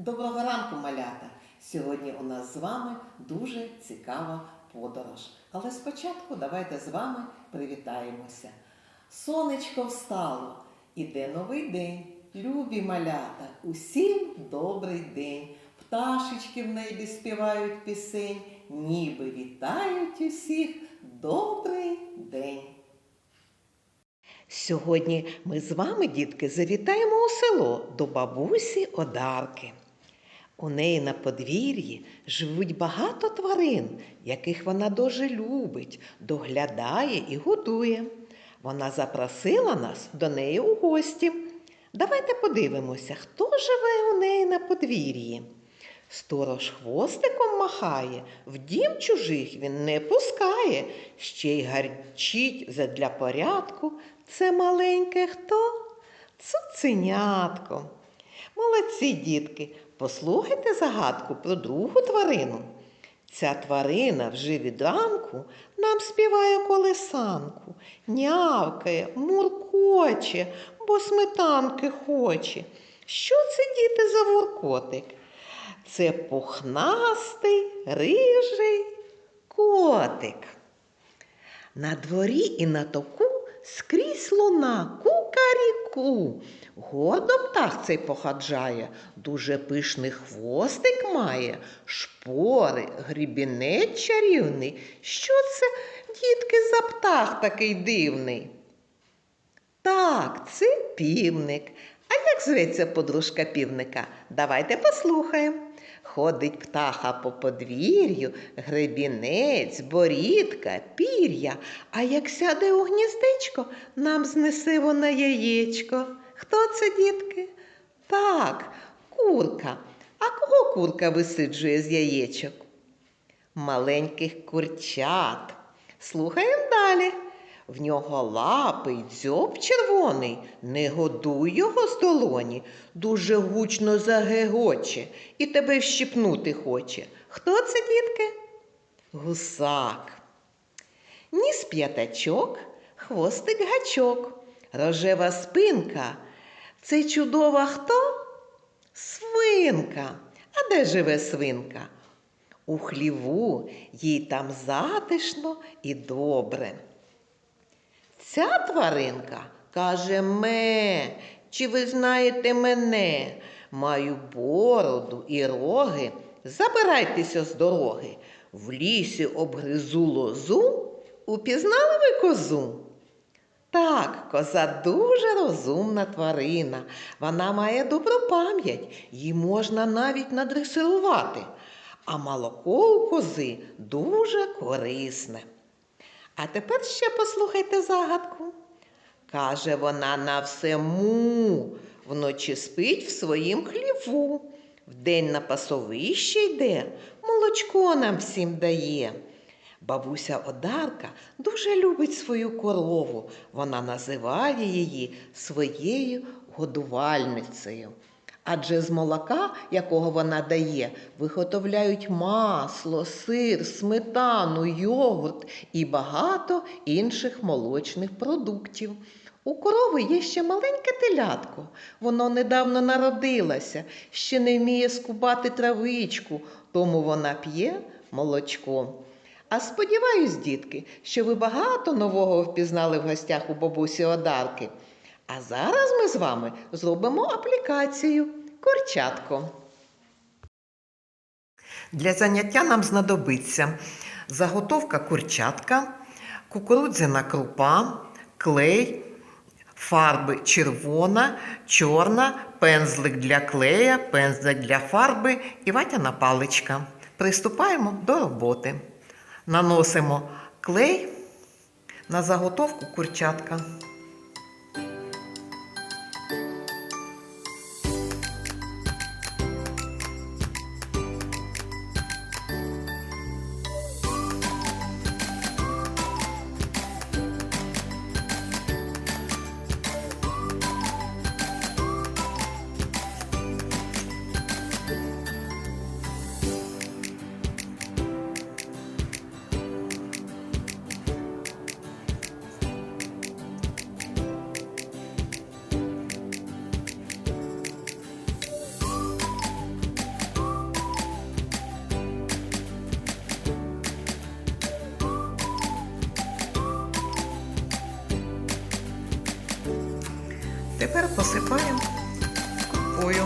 Доброго ранку, малята! Сьогодні у нас з вами дуже цікава подорож. Але спочатку давайте з вами привітаємося. Сонечко встало, іде новий день. Любі малята, усім добрий день. Пташечки в небі співають пісень, ніби вітають усіх добрий день. Сьогодні ми з вами, дітки, завітаємо у село до бабусі Одарки. У неї на подвір'ї живуть багато тварин, яких вона дуже любить, доглядає і годує. Вона запросила нас до неї у гості. Давайте подивимося, хто живе у неї на подвір'ї. Сторож хвостиком махає, в дім чужих він не пускає, ще й гарчить задля порядку. Це маленьке хто? Цуценятко. Молодці, дітки, послухайте загадку про другу тварину. Ця тварина вже від нам співає колесанку, нявкає, муркоче, бо сметанки хоче. Що це, діти, за вуркотик? Це пухнастий, рижий котик. На дворі і на току скрізь луна кукаріку. Гордо птах цей походжає, дуже пишний хвостик має, шпори, грібінець чарівний. Що це, дітки, за птах такий дивний? Так, це півник. А як зветься подружка півника? Давайте послухаємо. Ходить птаха по подвір'ю, гребінець, борідка, пір'я, а як сяде у гніздечко, нам знесе вона яєчко. Хто це, дітки? Так, курка. А кого курка висиджує з яєчок? Маленьких курчат. Слухаємо далі. В нього лапи й дзьоб червоний, не годуй його з долоні, дуже гучно загегоче і тебе вщипнути хоче. Хто це, дітки? Гусак. Ніс п'ятачок, хвостик гачок, рожева спинка. Це чудова хто? Свинка. А де живе свинка? У хліву їй там затишно і добре. Ця тваринка каже ме, чи ви знаєте мене? Маю бороду і роги. Забирайтеся з дороги. В лісі обгризу лозу. Упізнали ви козу? Так, коза дуже розумна тварина. Вона має добру пам'ять, її можна навіть надресирувати. А молоко у кози дуже корисне. А тепер ще послухайте загадку. Каже вона на все му, вночі спить в своїм хліву, вдень на пасовище йде, молочко нам всім дає. Бабуся Одарка дуже любить свою корову. Вона називає її своєю годувальницею. Адже з молока, якого вона дає, виготовляють масло, сир, сметану, йогурт і багато інших молочних продуктів. У корови є ще маленьке телятко. Воно недавно народилося, ще не вміє скубати травичку, тому вона п'є молочко. А сподіваюсь, дітки, що ви багато нового впізнали в гостях у бабусі Одарки. А зараз ми з вами зробимо аплікацію Курчатко. Для заняття нам знадобиться заготовка курчатка, кукурудзяна крупа, клей, фарби червона, чорна, пензлик для клея, пензлик для фарби і ватяна паличка. Приступаємо до роботи. Наносимо клей на заготовку курчатка. Тепер посипаємо крупою.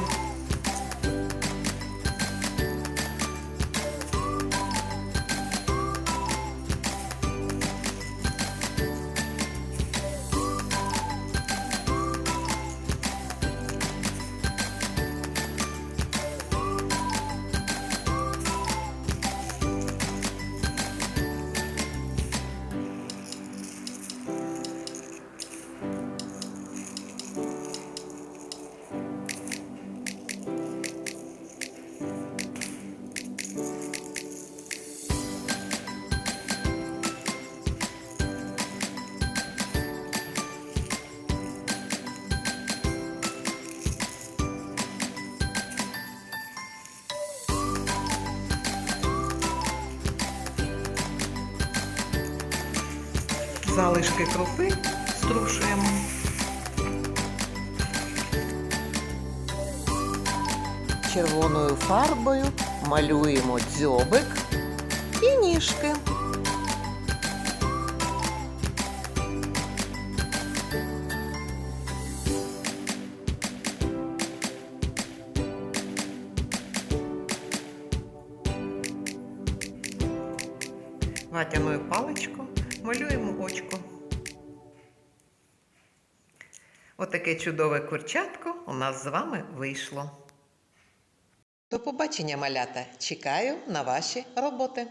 Залишки крупи струшуємо. Червоною фарбою малюємо дзьобик і ніжки. Ватяною паличкою малюємо очко. Отаке чудове курчатко у нас з вами вийшло. До побачення, малята! Чекаю на ваші роботи.